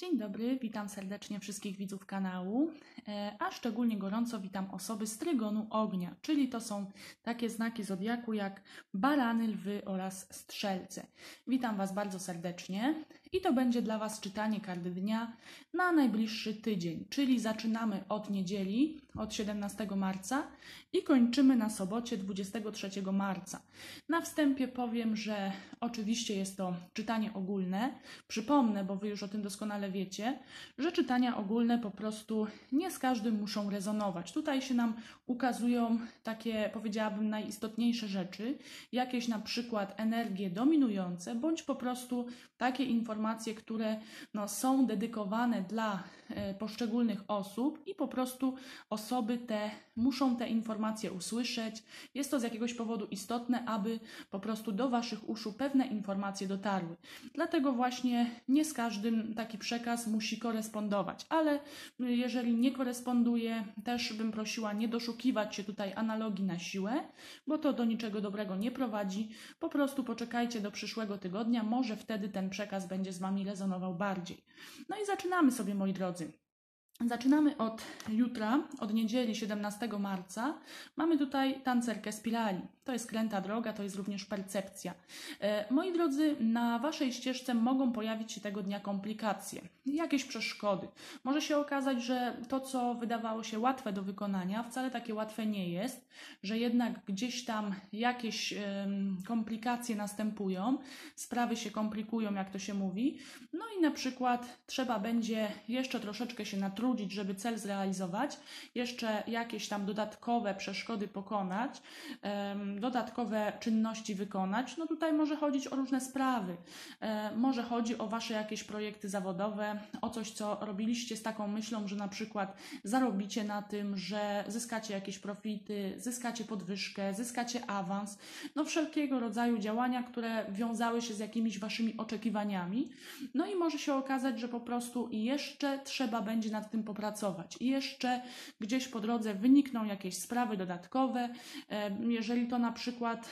Dzień dobry, witam serdecznie wszystkich widzów kanału, e, a szczególnie gorąco witam osoby z trygonu ognia, czyli to są takie znaki zodiaku jak barany, lwy oraz strzelce. Witam Was bardzo serdecznie i to będzie dla Was czytanie kart dnia na najbliższy tydzień, czyli zaczynamy od niedzieli, od 17 marca i kończymy na sobocie 23 marca. Na wstępie powiem, że oczywiście jest to czytanie ogólne. Przypomnę, bo Wy już o tym doskonale wiecie, że czytania ogólne po prostu nie z każdym muszą rezonować. Tutaj się nam ukazują takie, powiedziałabym, najistotniejsze rzeczy, jakieś na przykład energie dominujące, bądź po prostu takie informacje, które no, są dedykowane dla e, poszczególnych osób i po prostu osoby te muszą te informacje usłyszeć. Jest to z jakiegoś powodu istotne, aby po prostu do Waszych uszu pewne informacje dotarły. Dlatego właśnie nie z każdym taki przekaz musi korespondować, ale jeżeli nie koresponduje, też bym prosiła nie doszukiwać się tutaj analogii na siłę, bo to do niczego dobrego nie prowadzi. Po prostu poczekajcie do przyszłego tygodnia, może wtedy ten przekaz będzie z Wami rezonował bardziej. No i zaczynamy sobie, moi drodzy. Zaczynamy od jutra, od niedzieli 17 marca. Mamy tutaj tancerkę spirali. To jest kręta droga, to jest również percepcja. E, moi drodzy, na Waszej ścieżce mogą pojawić się tego dnia komplikacje, jakieś przeszkody. Może się okazać, że to, co wydawało się łatwe do wykonania, wcale takie łatwe nie jest, że jednak gdzieś tam jakieś komplikacje następują, sprawy się komplikują, jak to się mówi. No i na przykład trzeba będzie jeszcze troszeczkę się natrudzić, żeby cel zrealizować, jeszcze jakieś tam dodatkowe przeszkody pokonać dodatkowe czynności wykonać, no tutaj może chodzić o różne sprawy. E, może chodzi o Wasze jakieś projekty zawodowe, o coś, co robiliście z taką myślą, że na przykład zarobicie na tym, że zyskacie jakieś profity, zyskacie podwyżkę, zyskacie awans, no wszelkiego rodzaju działania, które wiązały się z jakimiś Waszymi oczekiwaniami. No i może się okazać, że po prostu jeszcze trzeba będzie nad tym popracować. I jeszcze gdzieś po drodze wynikną jakieś sprawy dodatkowe. Jeżeli to na przykład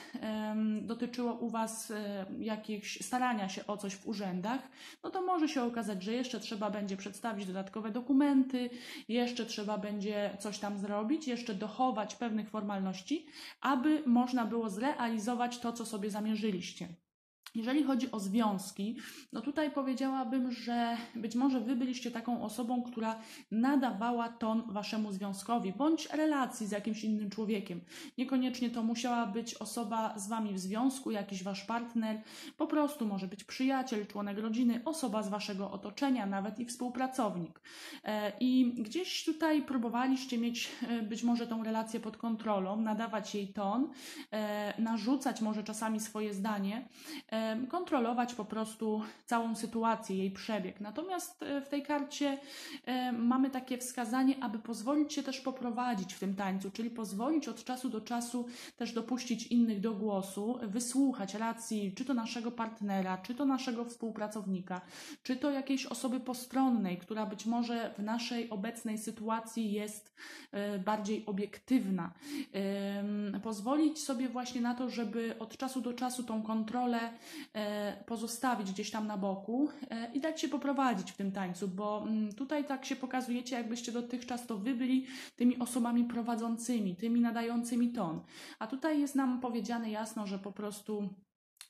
dotyczyło u Was jakichś starania się o coś w urzędach, no to może się okazać, że jeszcze trzeba będzie przedstawić dodatkowe dokumenty, jeszcze trzeba będzie coś tam zrobić, jeszcze dochować pewnych formalności, aby można było zrealizować to, co sobie zamierzyliście. Jeżeli chodzi o związki, no tutaj powiedziałabym, że być może wy byliście taką osobą, która nadawała ton waszemu związkowi bądź relacji z jakimś innym człowiekiem. Niekoniecznie to musiała być osoba z wami w związku, jakiś wasz partner, po prostu może być przyjaciel, członek rodziny, osoba z waszego otoczenia, nawet i współpracownik. E, I gdzieś tutaj próbowaliście mieć e, być może tą relację pod kontrolą, nadawać jej ton, e, narzucać może czasami swoje zdanie kontrolować po prostu całą sytuację, jej przebieg. Natomiast e, w tej karcie mamy takie wskazanie, aby pozwolić się też poprowadzić w tym tańcu, czyli pozwolić od czasu do czasu też dopuścić innych do głosu, wysłuchać racji czy to naszego partnera, czy to naszego współpracownika, czy to jakiejś osoby postronnej, która być może w naszej obecnej sytuacji jest e, bardziej obiektywna. Pozwolić sobie właśnie na to, żeby od czasu do czasu tą kontrolę E, pozostawić gdzieś tam na boku e, i dać się poprowadzić w tym tańcu, bo mm, tutaj tak się pokazujecie, jakbyście dotychczas to wy byli tymi osobami prowadzącymi, tymi nadającymi ton. A tutaj jest nam powiedziane jasno, że po prostu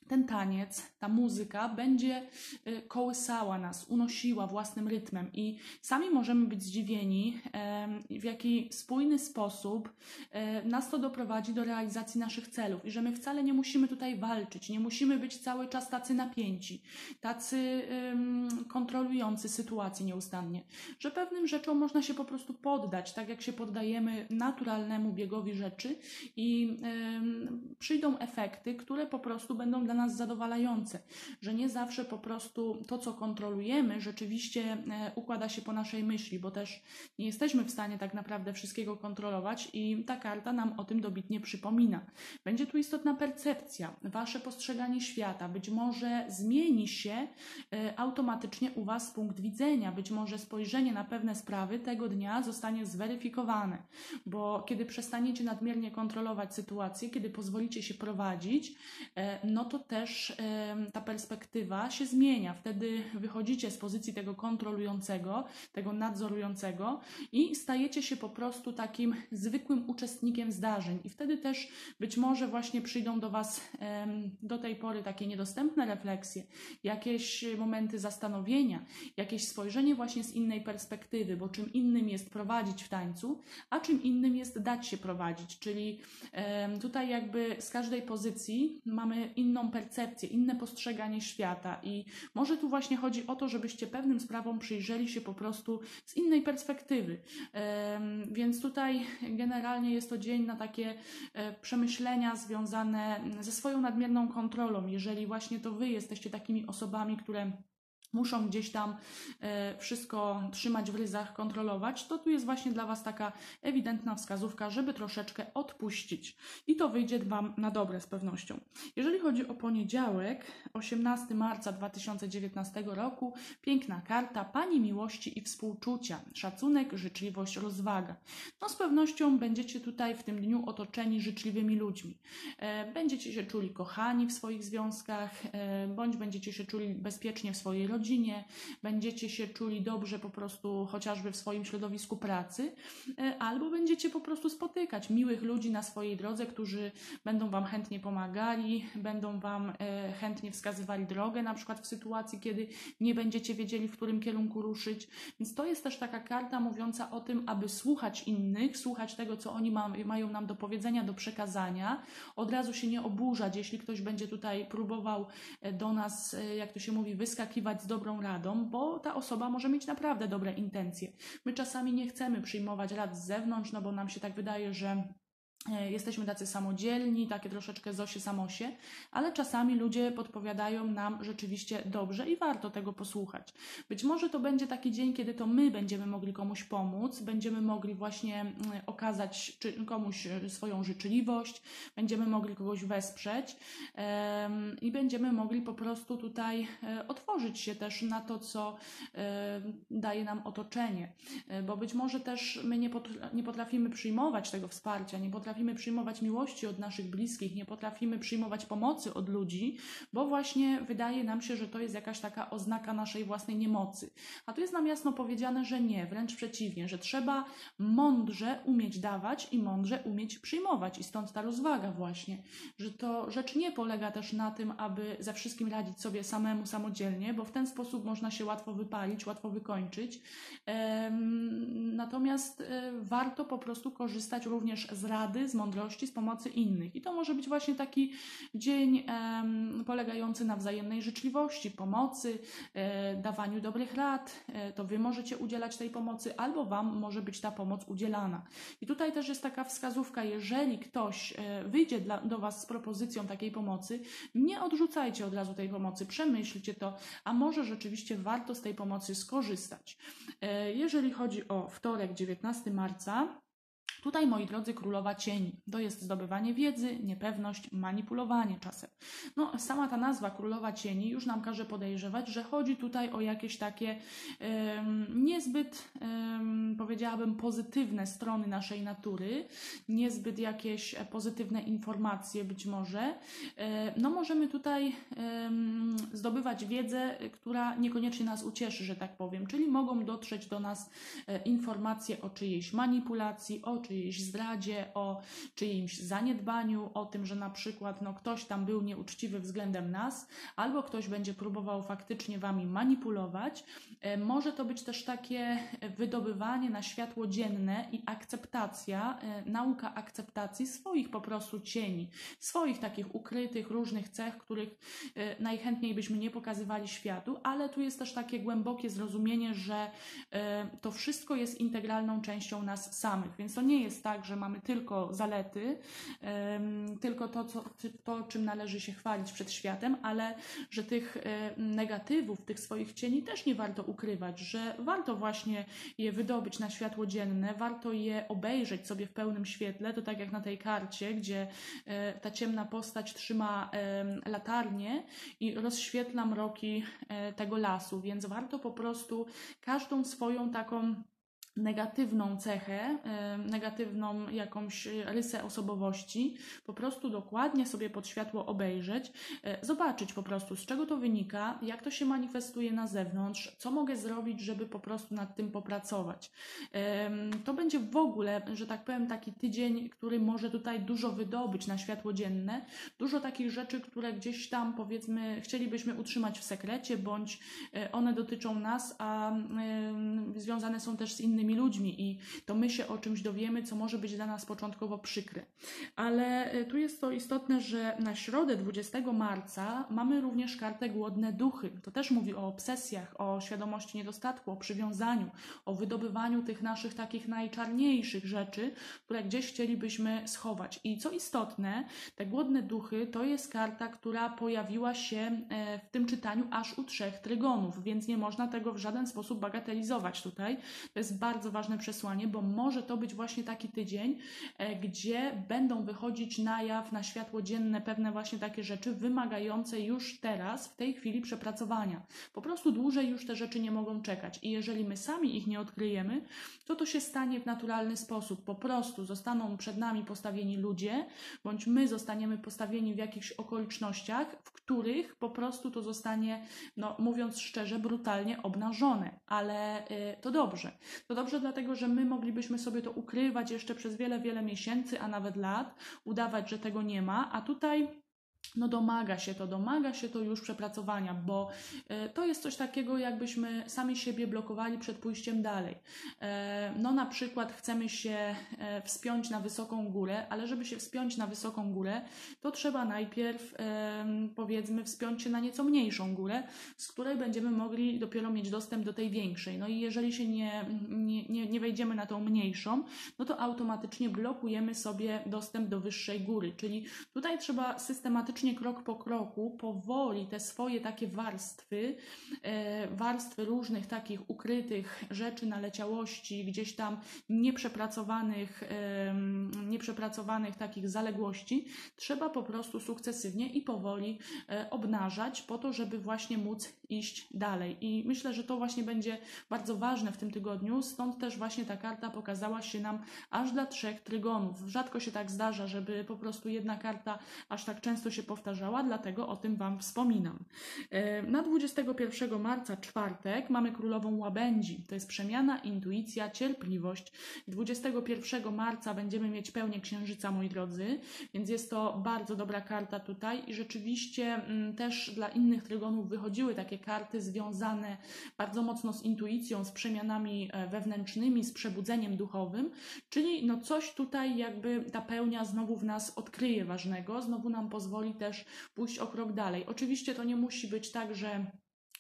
ten taniec, ta muzyka będzie y, kołysała nas, unosiła własnym rytmem i sami możemy być zdziwieni, w jaki spójny sposób nas to doprowadzi do realizacji naszych celów i że my wcale nie musimy tutaj walczyć, nie musimy być cały czas tacy napięci, tacy kontrolujący sytuację nieustannie, że pewnym rzeczom można się po prostu poddać, tak jak się poddajemy naturalnemu biegowi rzeczy i przyjdą efekty, które po prostu będą dla nas zadowalające, że nie zawsze po prostu to, co kontrolujemy, rzeczywiście e, układa się po naszej myśli, bo też nie jesteśmy w stanie tak naprawdę wszystkiego kontrolować i ta karta nam o tym dobitnie przypomina. Będzie tu istotna percepcja, wasze postrzeganie świata, być może zmieni się e, automatycznie u Was punkt widzenia, być może spojrzenie na pewne sprawy tego dnia zostanie zweryfikowane, bo kiedy przestaniecie nadmiernie kontrolować sytuację, kiedy pozwolicie się prowadzić, e, no to też ta perspektywa się zmienia. Wtedy wychodzicie z pozycji tego kontrolującego, tego nadzorującego i stajecie się po prostu takim zwykłym uczestnikiem zdarzeń. I wtedy też być może właśnie przyjdą do Was do tej pory takie niedostępne refleksje, jakieś momenty zastanowienia, jakieś spojrzenie właśnie z innej perspektywy, bo czym innym jest prowadzić w tańcu, a czym innym jest dać się prowadzić. Czyli tutaj jakby z każdej pozycji mamy inną percepcję, inne postrzeganie świata i może tu właśnie chodzi o to, żebyście pewnym sprawom przyjrzeli się po prostu z innej perspektywy. Więc tutaj generalnie jest to dzień na takie e, przemyślenia związane ze swoją nadmierną kontrolą. Jeżeli właśnie to wy jesteście takimi osobami, które muszą gdzieś tam e, wszystko trzymać w ryzach, kontrolować, to tu jest właśnie dla Was taka ewidentna wskazówka, żeby troszeczkę odpuścić. I to wyjdzie Wam na dobre z pewnością. Jeżeli chodzi o poniedziałek, 18 marca 2019 roku, piękna karta Pani miłości i współczucia, szacunek, życzliwość, rozwaga. No z pewnością będziecie tutaj w tym dniu otoczeni życzliwymi ludźmi. E, będziecie się czuli kochani w swoich związkach, e, bądź będziecie się czuli bezpiecznie w swojej rodzinie, rodzinie, będziecie się czuli dobrze po prostu chociażby w swoim środowisku pracy, e, albo będziecie po prostu spotykać miłych ludzi na swojej drodze, którzy będą Wam chętnie pomagali, będą Wam e, chętnie wskazywali drogę, na przykład w sytuacji, kiedy nie będziecie wiedzieli, w którym kierunku ruszyć. Więc to jest też taka karta mówiąca o tym, aby słuchać innych, słuchać tego, co oni ma, mają nam do powiedzenia, do przekazania, od razu się nie oburzać, jeśli ktoś będzie tutaj próbował e, do nas, jak to się mówi, wyskakiwać z dobrą radą, bo ta osoba może mieć naprawdę dobre intencje. My czasami nie chcemy przyjmować rad z zewnątrz, no bo nam się tak wydaje, że jesteśmy tacy samodzielni, takie troszeczkę zosie samosie, ale czasami ludzie podpowiadają nam rzeczywiście dobrze i warto tego posłuchać. Być może to będzie taki dzień, kiedy to my będziemy mogli komuś pomóc, będziemy mogli właśnie mm, okazać komuś e, swoją życzliwość, będziemy mogli kogoś wesprzeć i będziemy mogli po prostu tutaj e, otworzyć się też na to, co daje nam otoczenie, bo być może też my nie potrafimy przyjmować tego wsparcia, nie potrafimy potrafimy przyjmować miłości od naszych bliskich, nie potrafimy przyjmować pomocy od ludzi, bo właśnie wydaje nam się, że to jest jakaś taka oznaka naszej własnej niemocy. A tu jest nam jasno powiedziane, że nie, wręcz przeciwnie, że trzeba mądrze umieć dawać i mądrze umieć przyjmować. I stąd ta rozwaga właśnie, że to rzecz nie polega też na tym, aby ze wszystkim radzić sobie samemu, samodzielnie, bo w ten sposób można się łatwo wypalić, łatwo wykończyć. Natomiast e, warto po prostu korzystać również z rady, z mądrości, z pomocy innych. I to może być właśnie taki dzień um, polegający na wzajemnej życzliwości, pomocy, e, dawaniu dobrych rad. E, to Wy możecie udzielać tej pomocy, albo Wam może być ta pomoc udzielana. I tutaj też jest taka wskazówka, jeżeli ktoś e, wyjdzie dla, do Was z propozycją takiej pomocy, nie odrzucajcie od razu tej pomocy, przemyślcie to, a może rzeczywiście warto z tej pomocy skorzystać. E, jeżeli chodzi o wtorek, 19 marca, Tutaj, moi drodzy, królowa cieni. To jest zdobywanie wiedzy, niepewność, manipulowanie czasem. No, sama ta nazwa królowa cieni już nam każe podejrzewać, że chodzi tutaj o jakieś takie um, niezbyt, um, powiedziałabym, pozytywne strony naszej natury, niezbyt jakieś pozytywne informacje być może. E, no, możemy tutaj um, zdobywać wiedzę, która niekoniecznie nas ucieszy, że tak powiem, czyli mogą dotrzeć do nas e, informacje o czyjejś manipulacji, o czyjejś zdradzie, o czyimś zaniedbaniu, o tym, że na przykład no, ktoś tam był nieuczciwy względem nas, albo ktoś będzie próbował faktycznie wami manipulować. E, może to być też takie wydobywanie na światło dzienne i akceptacja, e, nauka akceptacji swoich po prostu cieni, swoich takich ukrytych, różnych cech, których e, najchętniej byśmy nie pokazywali światu, ale tu jest też takie głębokie zrozumienie, że to wszystko jest integralną częścią nas samych, więc to nie nie jest tak, że mamy tylko zalety, tylko to, co, to czym należy się chwalić przed światem, ale że tych negatywów, tych swoich cieni też nie warto ukrywać, że warto właśnie je wydobyć na światło dzienne, warto je obejrzeć sobie w pełnym świetle, to tak jak na tej karcie, gdzie e, ta ciemna postać trzyma latarnię i rozświetla mroki e, tego lasu, więc warto po prostu każdą swoją taką negatywną cechę, negatywną jakąś rysę osobowości, po prostu dokładnie sobie pod światło obejrzeć, e, zobaczyć po prostu z czego to wynika, jak to się manifestuje na zewnątrz, co mogę zrobić, żeby po prostu nad tym popracować. To będzie w ogóle, że tak powiem, taki tydzień, który może tutaj dużo wydobyć na światło dzienne, dużo takich rzeczy, które gdzieś tam powiedzmy chcielibyśmy utrzymać w sekrecie, bądź e, one dotyczą nas, a związane są też z innymi innymi ludźmi i to my się o czymś dowiemy, co może być dla nas początkowo przykre. Ale e, tu jest to istotne, że na środę 20 marca mamy również kartę Głodne Duchy. To też mówi o obsesjach, o świadomości niedostatku, o przywiązaniu, o wydobywaniu tych naszych takich najczarniejszych rzeczy, które gdzieś chcielibyśmy schować. I co istotne, te Głodne Duchy to jest karta, która pojawiła się e, w tym czytaniu aż u trzech trygonów, więc nie można tego w żaden sposób bagatelizować tutaj. To jest bardzo bardzo ważne przesłanie, bo może to być właśnie taki tydzień, e, gdzie będą wychodzić na jaw, na światło dzienne pewne właśnie takie rzeczy wymagające już teraz, w tej chwili przepracowania. Po prostu dłużej już te rzeczy nie mogą czekać i jeżeli my sami ich nie odkryjemy, to to się stanie w naturalny sposób. Po prostu zostaną przed nami postawieni ludzie, bądź my zostaniemy postawieni w jakichś okolicznościach, w których po prostu to zostanie, no mówiąc szczerze, brutalnie obnażone. Ale y, to dobrze. To dobrze dlatego że my moglibyśmy sobie to ukrywać jeszcze przez wiele, wiele miesięcy, a nawet lat, udawać, że tego nie ma, a tutaj no domaga się to, domaga się to już przepracowania, bo e, to jest coś takiego, jakbyśmy sami siebie blokowali przed pójściem dalej. E, no na przykład chcemy się e, wspiąć na wysoką górę, ale żeby się wspiąć na wysoką górę, to trzeba najpierw powiedzmy wspiąć się na nieco mniejszą górę, z której będziemy mogli dopiero mieć dostęp do tej większej. No i jeżeli się nie, nie, nie, nie wejdziemy na tą mniejszą, no to automatycznie blokujemy sobie dostęp do wyższej góry, czyli tutaj trzeba systematycznie faktycznie krok po kroku, powoli te swoje takie warstwy, e, warstwy różnych takich ukrytych rzeczy, naleciałości, gdzieś tam nieprzepracowanych, nieprzepracowanych takich zaległości, trzeba po prostu sukcesywnie i powoli e, obnażać po to, żeby właśnie móc iść dalej. I myślę, że to właśnie będzie bardzo ważne w tym tygodniu, stąd też właśnie ta karta pokazała się nam aż dla trzech trygonów. Rzadko się tak zdarza, żeby po prostu jedna karta aż tak często się powtarzała, dlatego o tym Wam wspominam. E, na 21 marca, czwartek, mamy królową łabędzi. To jest przemiana, intuicja, cierpliwość. 21 marca będziemy mieć pełnię księżyca, moi drodzy, więc jest to bardzo dobra karta tutaj i rzeczywiście mm, też dla innych trygonów wychodziły takie karty związane bardzo mocno z intuicją, z przemianami e, wewnętrznymi, z przebudzeniem duchowym, czyli no coś tutaj jakby ta pełnia znowu w nas odkryje ważnego, znowu nam pozwoli też pójść o krok dalej. Oczywiście to nie musi być tak, że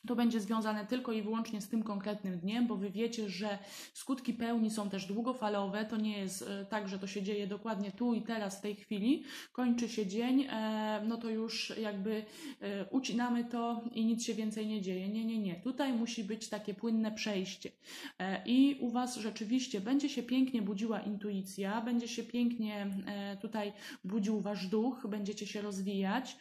to będzie związane tylko i wyłącznie z tym konkretnym dniem, bo wy wiecie, że skutki pełni są też długofalowe. To nie jest e, tak, że to się dzieje dokładnie tu i teraz, w tej chwili. Kończy się dzień, e, no to już jakby e, ucinamy to i nic się więcej nie dzieje. Nie, nie, nie. Tutaj musi być takie płynne przejście. I u Was rzeczywiście będzie się pięknie budziła intuicja, będzie się pięknie tutaj budził Wasz duch, będziecie się rozwijać.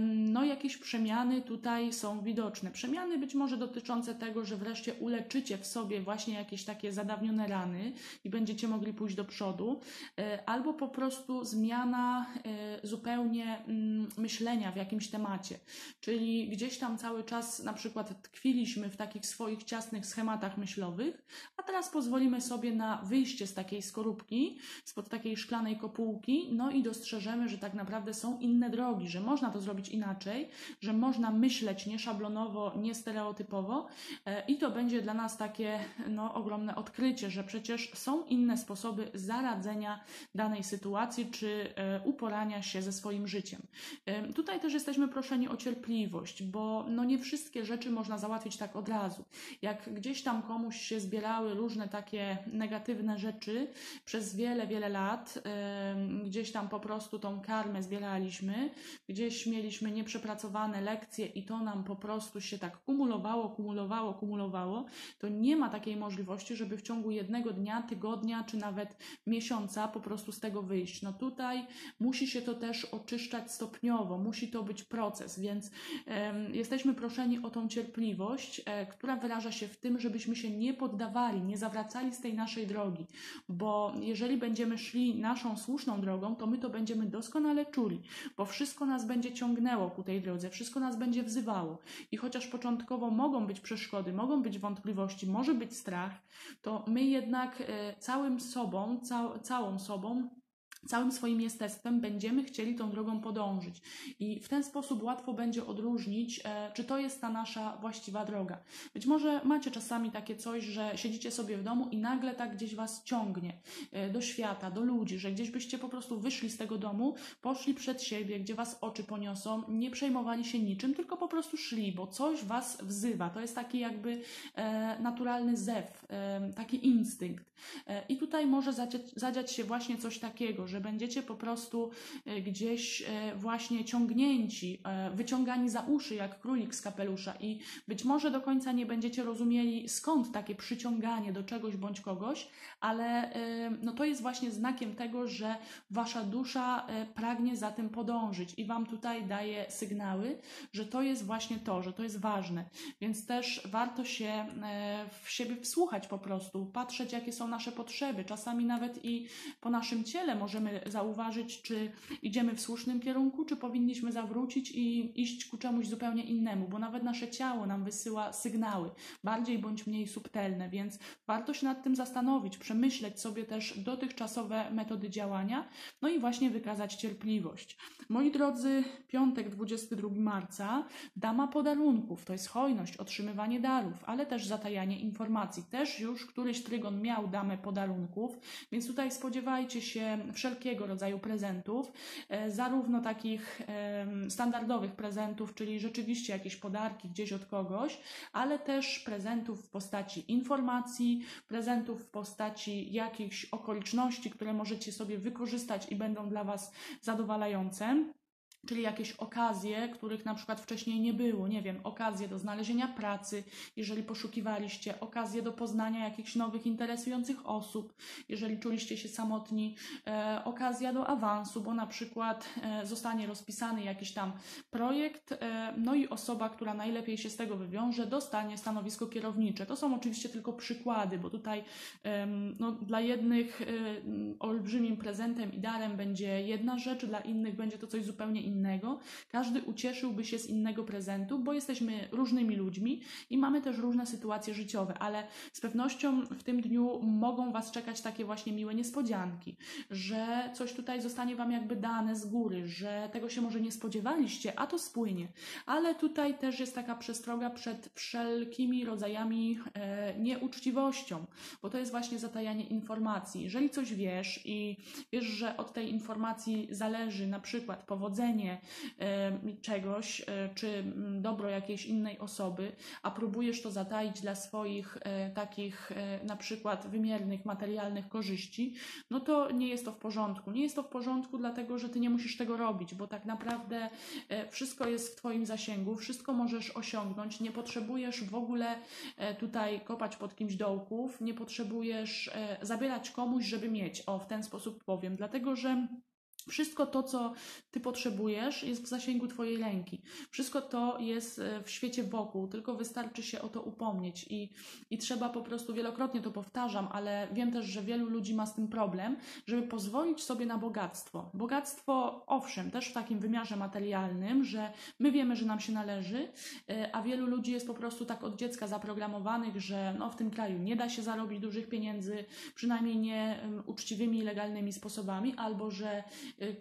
No, jakieś przemiany tutaj są widoczne Przemiany być może dotyczące tego, że wreszcie uleczycie w sobie właśnie jakieś takie zadawnione rany i będziecie mogli pójść do przodu, e, albo po prostu zmiana e, zupełnie mm, myślenia w jakimś temacie. Czyli gdzieś tam cały czas na przykład tkwiliśmy w takich swoich ciasnych schematach myślowych, a teraz pozwolimy sobie na wyjście z takiej skorupki, spod takiej szklanej kopułki, no i dostrzeżemy, że tak naprawdę są inne drogi, że można to zrobić inaczej, że można myśleć nieszablonowo, stereotypowo, niestereotypowo e, i to będzie dla nas takie no, ogromne odkrycie, że przecież są inne sposoby zaradzenia danej sytuacji czy e, uporania się ze swoim życiem. E, tutaj też jesteśmy proszeni o cierpliwość, bo no, nie wszystkie rzeczy można załatwić tak od razu. Jak gdzieś tam komuś się zbierały różne takie negatywne rzeczy przez wiele, wiele lat, gdzieś tam po prostu tą karmę zbieraliśmy, gdzieś mieliśmy nieprzepracowane lekcje i to nam po prostu się tak kumulowało, kumulowało, kumulowało, to nie ma takiej możliwości, żeby w ciągu jednego dnia, tygodnia czy nawet miesiąca po prostu z tego wyjść. No tutaj musi się to też oczyszczać stopniowo, musi to być proces, więc jesteśmy proszeni o tą cierpliwość, e, która wyraża się w tym, żebyśmy się nie poddawali, nie zawracali z tej naszej drogi, bo jeżeli będziemy szli naszą słuszną drogą, to my to będziemy doskonale czuli, bo wszystko nas będzie ciągnęło ku tej drodze, wszystko nas będzie wzywało. I chociaż początkowo mogą być przeszkody, mogą być wątpliwości, może być strach, to my jednak e, całym sobą, cał, całą sobą całym swoim jestestwem będziemy chcieli tą drogą podążyć. I w ten sposób łatwo będzie odróżnić, e, czy to jest ta nasza właściwa droga. Być może macie czasami takie coś, że siedzicie sobie w domu i nagle tak gdzieś was ciągnie e, do świata, do ludzi, że gdzieś byście po prostu wyszli z tego domu, poszli przed siebie, gdzie was oczy poniosą, nie przejmowali się niczym, tylko po prostu szli, bo coś was wzywa. To jest taki jakby e, naturalny zew, taki instynkt. I tutaj może zadziać, zadziać się właśnie coś takiego, że będziecie po prostu e, gdzieś e, właśnie ciągnięci, e, wyciągani za uszy jak królik z kapelusza i być może do końca nie będziecie rozumieli skąd takie przyciąganie do czegoś bądź kogoś, ale no to jest właśnie znakiem tego, że wasza dusza pragnie za tym podążyć i wam tutaj daje sygnały, że to jest właśnie to, że to jest ważne. Więc też warto się w siebie wsłuchać po prostu, patrzeć jakie są nasze potrzeby. Czasami nawet i po naszym ciele możemy możemy zauważyć, czy idziemy w słusznym kierunku, czy powinniśmy zawrócić i iść ku czemuś zupełnie innemu, bo nawet nasze ciało nam wysyła sygnały, bardziej bądź mniej subtelne, więc warto się nad tym zastanowić, przemyśleć sobie też dotychczasowe metody działania, no i właśnie wykazać cierpliwość. Moi drodzy, piątek 22 marca, dama podarunków, to jest hojność, otrzymywanie darów, ale też zatajanie informacji. Też już któryś trygon miał damę podarunków, więc tutaj spodziewajcie się wszelkiego wszelkiego rodzaju prezentów, e, zarówno takich standardowych prezentów, czyli rzeczywiście jakieś podarki gdzieś od kogoś, ale też prezentów w postaci informacji, prezentów w postaci jakichś okoliczności, które możecie sobie wykorzystać i będą dla Was zadowalające czyli jakieś okazje, których na przykład wcześniej nie było, nie wiem, okazje do znalezienia pracy, jeżeli poszukiwaliście, okazje do poznania jakichś nowych, interesujących osób, jeżeli czuliście się samotni, e, okazja do awansu, bo na przykład e, zostanie rozpisany jakiś tam projekt, e, no i osoba, która najlepiej się z tego wywiąże, dostanie stanowisko kierownicze. To są oczywiście tylko przykłady, bo tutaj no, dla jednych e, olbrzymim prezentem i darem będzie jedna rzecz, dla innych będzie to coś zupełnie innego innego, każdy ucieszyłby się z innego prezentu, bo jesteśmy różnymi ludźmi i mamy też różne sytuacje życiowe, ale z pewnością w tym dniu mogą Was czekać takie właśnie miłe niespodzianki, że coś tutaj zostanie Wam jakby dane z góry, że tego się może nie spodziewaliście, a to spłynie. Ale tutaj też jest taka przestroga przed wszelkimi rodzajami e, nieuczciwością, bo to jest właśnie zatajanie informacji. Jeżeli coś wiesz i wiesz, że od tej informacji zależy na przykład powodzenie, czegoś, e, czy dobro jakiejś innej osoby, a próbujesz to zataić dla swoich e, takich e, na przykład wymiernych, materialnych korzyści, no to nie jest to w porządku. Nie jest to w porządku, dlatego że ty nie musisz tego robić, bo tak naprawdę wszystko jest w Twoim zasięgu, wszystko możesz osiągnąć, nie potrzebujesz w ogóle tutaj kopać pod kimś dołków, nie potrzebujesz zabierać komuś, żeby mieć. O, w ten sposób powiem, dlatego że wszystko to, co ty potrzebujesz, jest w zasięgu twojej ręki. Wszystko to jest e, w świecie wokół, tylko wystarczy się o to upomnieć i, i trzeba po prostu, wielokrotnie to powtarzam, ale wiem też, że wielu ludzi ma z tym problem, żeby pozwolić sobie na bogactwo. Bogactwo, owszem, też w takim wymiarze materialnym, że my wiemy, że nam się należy, e, a wielu ludzi jest po prostu tak od dziecka zaprogramowanych, że no, w tym kraju nie da się zarobić dużych pieniędzy, przynajmniej nie uczciwymi i legalnymi sposobami, albo że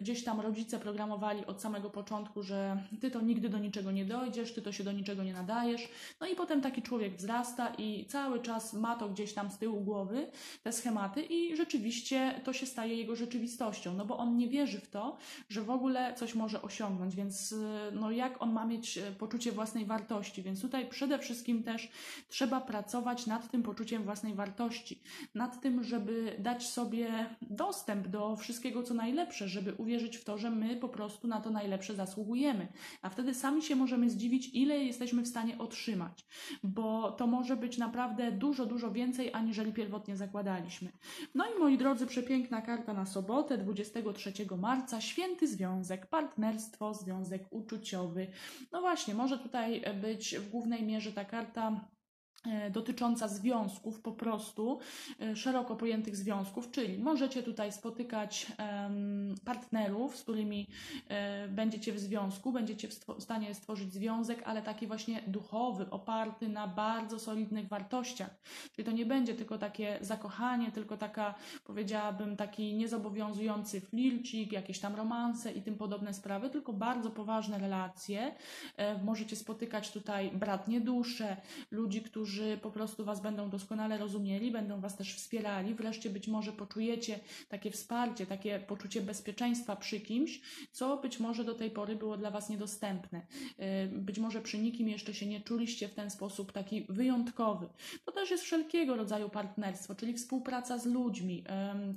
gdzieś tam rodzice programowali od samego początku, że ty to nigdy do niczego nie dojdziesz, ty to się do niczego nie nadajesz. No i potem taki człowiek wzrasta i cały czas ma to gdzieś tam z tyłu głowy, te schematy i rzeczywiście to się staje jego rzeczywistością, no bo on nie wierzy w to, że w ogóle coś może osiągnąć, więc y, no jak on ma mieć y, poczucie własnej wartości? Więc tutaj przede wszystkim też trzeba pracować nad tym poczuciem własnej wartości, nad tym, żeby dać sobie dostęp do wszystkiego, co najlepsze, żeby uwierzyć w to, że my po prostu na to najlepsze zasługujemy. A wtedy sami się możemy zdziwić, ile jesteśmy w stanie otrzymać, bo to może być naprawdę dużo, dużo więcej, aniżeli pierwotnie zakładaliśmy. No i moi drodzy, przepiękna karta na sobotę, 23 marca, święty związek, partnerstwo, związek uczuciowy. No właśnie, może tutaj być w głównej mierze ta karta dotycząca związków po prostu, e, szeroko pojętych związków, czyli możecie tutaj spotykać partnerów, z którymi e, będziecie w związku, będziecie w stanie stworzyć związek, ale taki właśnie duchowy, oparty na bardzo solidnych wartościach. Czyli to nie będzie tylko takie zakochanie, tylko taka, powiedziałabym, taki niezobowiązujący flircik, jakieś tam romanse i tym podobne sprawy, tylko bardzo poważne relacje. Możecie spotykać tutaj bratnie dusze, ludzi, którzy którzy po prostu Was będą doskonale rozumieli, będą Was też wspierali. Wreszcie być może poczujecie takie wsparcie, takie poczucie bezpieczeństwa przy kimś, co być może do tej pory było dla Was niedostępne. Y, być może przy nikim jeszcze się nie czuliście w ten sposób taki wyjątkowy. To też jest wszelkiego rodzaju partnerstwo, czyli współpraca z ludźmi.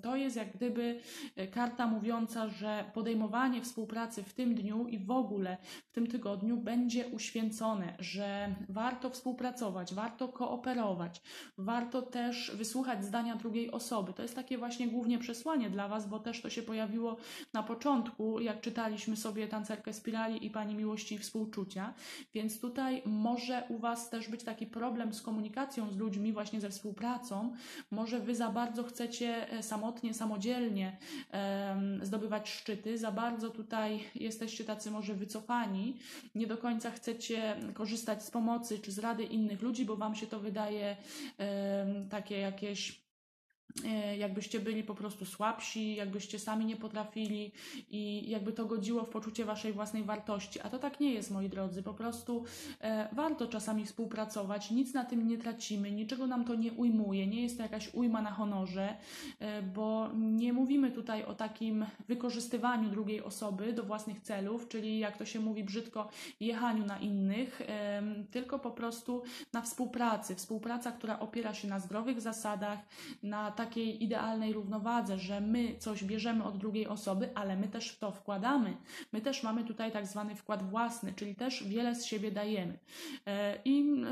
To jest jak gdyby y, karta mówiąca, że podejmowanie współpracy w tym dniu i w ogóle w tym tygodniu będzie uświęcone, że warto współpracować, warto warto kooperować, warto też wysłuchać zdania drugiej osoby. To jest takie właśnie głównie przesłanie dla Was, bo też to się pojawiło na początku, jak czytaliśmy sobie tancerkę spirali i Pani Miłości i Współczucia, więc tutaj może u Was też być taki problem z komunikacją z ludźmi, właśnie ze współpracą. Może Wy za bardzo chcecie e, samotnie, samodzielnie um, zdobywać szczyty, za bardzo tutaj jesteście tacy może wycofani, nie do końca chcecie korzystać z pomocy czy z rady innych ludzi, bo Wam się to wydaje takie jakieś jakbyście byli po prostu słabsi, jakbyście sami nie potrafili i jakby to godziło w poczucie waszej własnej wartości. A to tak nie jest, moi drodzy. Po prostu e, warto czasami współpracować, nic na tym nie tracimy, niczego nam to nie ujmuje, nie jest to jakaś ujma na honorze, e, bo nie mówimy tutaj o takim wykorzystywaniu drugiej osoby do własnych celów, czyli jak to się mówi brzydko, jechaniu na innych, e, tylko po prostu na współpracy. Współpraca, która opiera się na zdrowych zasadach, na takiej idealnej równowadze, że my coś bierzemy od drugiej osoby, ale my też w to wkładamy. My też mamy tutaj tak zwany wkład własny, czyli też wiele z siebie dajemy. E, I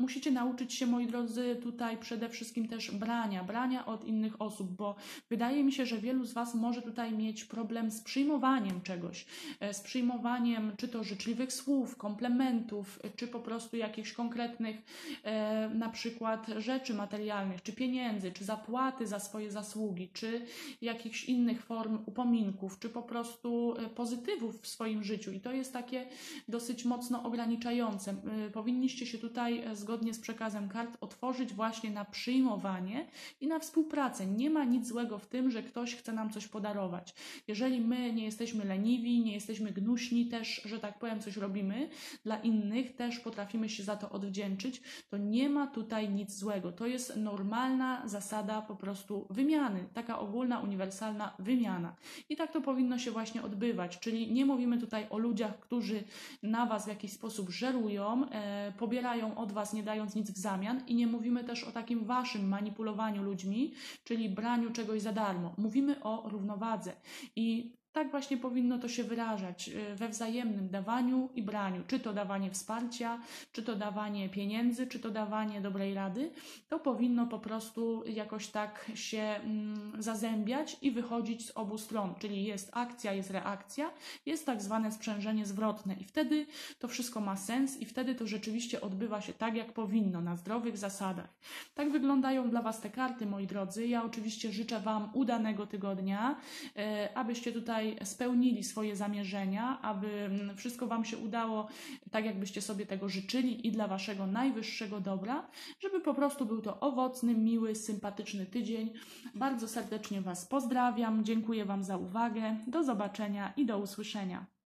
musicie nauczyć się, moi drodzy, tutaj przede wszystkim też brania, brania od innych osób, bo wydaje mi się, że wielu z Was może tutaj mieć problem z przyjmowaniem czegoś, e, z przyjmowaniem czy to życzliwych słów, komplementów, czy po prostu jakichś konkretnych e, na przykład rzeczy materialnych, czy pieniędzy, czy zapłaty za swoje zasługi, czy jakichś innych form upominków, czy po prostu e, pozytywów w swoim życiu. I to jest takie dosyć mocno ograniczające. E, powinniście się tutaj e, zgodnie z przekazem kart otworzyć właśnie na przyjmowanie i na współpracę. Nie ma nic złego w tym, że ktoś chce nam coś podarować. Jeżeli my nie jesteśmy leniwi, nie jesteśmy gnuśni, też, że tak powiem, coś robimy dla innych, też potrafimy się za to odwdzięczyć, to nie ma tutaj nic złego. To jest normalna zasada zasada po prostu wymiany, taka ogólna, uniwersalna wymiana. I tak to powinno się właśnie odbywać, czyli nie mówimy tutaj o ludziach, którzy na Was w jakiś sposób żerują, e, pobierają od Was nie dając nic w zamian i nie mówimy też o takim Waszym manipulowaniu ludźmi, czyli braniu czegoś za darmo. Mówimy o równowadze i tak właśnie powinno to się wyrażać y, we wzajemnym dawaniu i braniu. Czy to dawanie wsparcia, czy to dawanie pieniędzy, czy to dawanie dobrej rady. To powinno po prostu jakoś tak się mm, zazębiać i wychodzić z obu stron. Czyli jest akcja, jest reakcja, jest tak zwane sprzężenie zwrotne i wtedy to wszystko ma sens i wtedy to rzeczywiście odbywa się tak, jak powinno, na zdrowych zasadach. Tak wyglądają dla Was te karty, moi drodzy. Ja oczywiście życzę Wam udanego tygodnia, y, abyście tutaj tutaj spełnili swoje zamierzenia, aby mm, wszystko Wam się udało tak, jakbyście sobie tego życzyli i dla Waszego najwyższego dobra, żeby po prostu był to owocny, miły, sympatyczny tydzień. Bardzo serdecznie Was pozdrawiam, dziękuję Wam za uwagę, do zobaczenia i do usłyszenia.